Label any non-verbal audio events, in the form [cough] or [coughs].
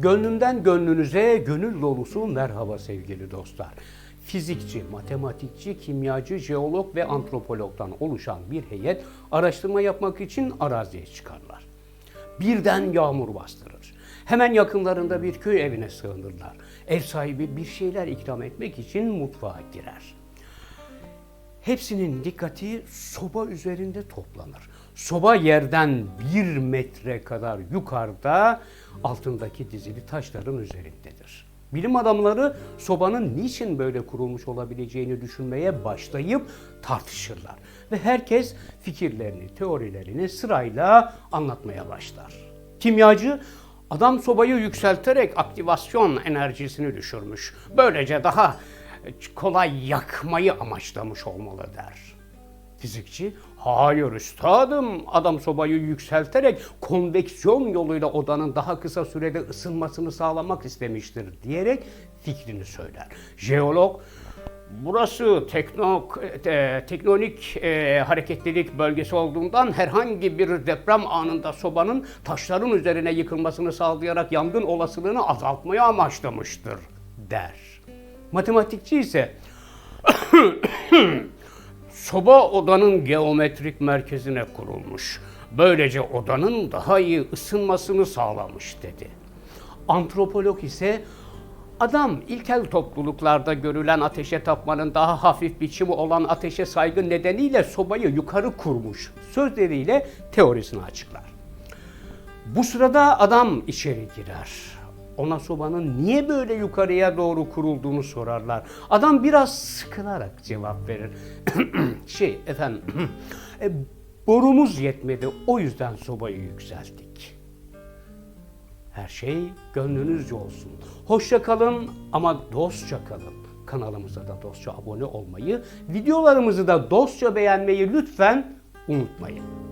Gönlümden gönlünüze gönül dolusu merhaba sevgili dostlar. Fizikçi, matematikçi, kimyacı, jeolog ve antropologdan oluşan bir heyet araştırma yapmak için araziye çıkarlar. Birden yağmur bastırır. Hemen yakınlarında bir köy evine sığınırlar. Ev sahibi bir şeyler ikram etmek için mutfağa girer. Hepsinin dikkati soba üzerinde toplanır. Soba yerden bir metre kadar yukarıda altındaki dizili taşların üzerindedir. Bilim adamları sobanın niçin böyle kurulmuş olabileceğini düşünmeye başlayıp tartışırlar. Ve herkes fikirlerini, teorilerini sırayla anlatmaya başlar. Kimyacı adam sobayı yükselterek aktivasyon enerjisini düşürmüş. Böylece daha kolay yakmayı amaçlamış olmalı der. Fizikçi, hayır üstadım, adam sobayı yükselterek konveksiyon yoluyla odanın daha kısa sürede ısınmasını sağlamak istemiştir diyerek fikrini söyler. Jeolog, burası tekno, e, teknonik e, hareketlilik bölgesi olduğundan herhangi bir deprem anında sobanın taşların üzerine yıkılmasını sağlayarak yangın olasılığını azaltmaya amaçlamıştır der. Matematikçi ise [coughs] soba odanın geometrik merkezine kurulmuş. Böylece odanın daha iyi ısınmasını sağlamış dedi. Antropolog ise adam ilkel topluluklarda görülen ateşe tapmanın daha hafif biçimi olan ateşe saygı nedeniyle sobayı yukarı kurmuş sözleriyle teorisini açıklar. Bu sırada adam içeri girer. Ona sobanın niye böyle yukarıya doğru kurulduğunu sorarlar. Adam biraz sıkılarak cevap verir. [clears throat] şey efendim, [clears throat] e, borumuz yetmedi o yüzden sobayı yükselttik. Her şey gönlünüzce olsun. Hoşça kalın ama dostça kalın. Kanalımıza da dostça abone olmayı, videolarımızı da dostça beğenmeyi lütfen unutmayın.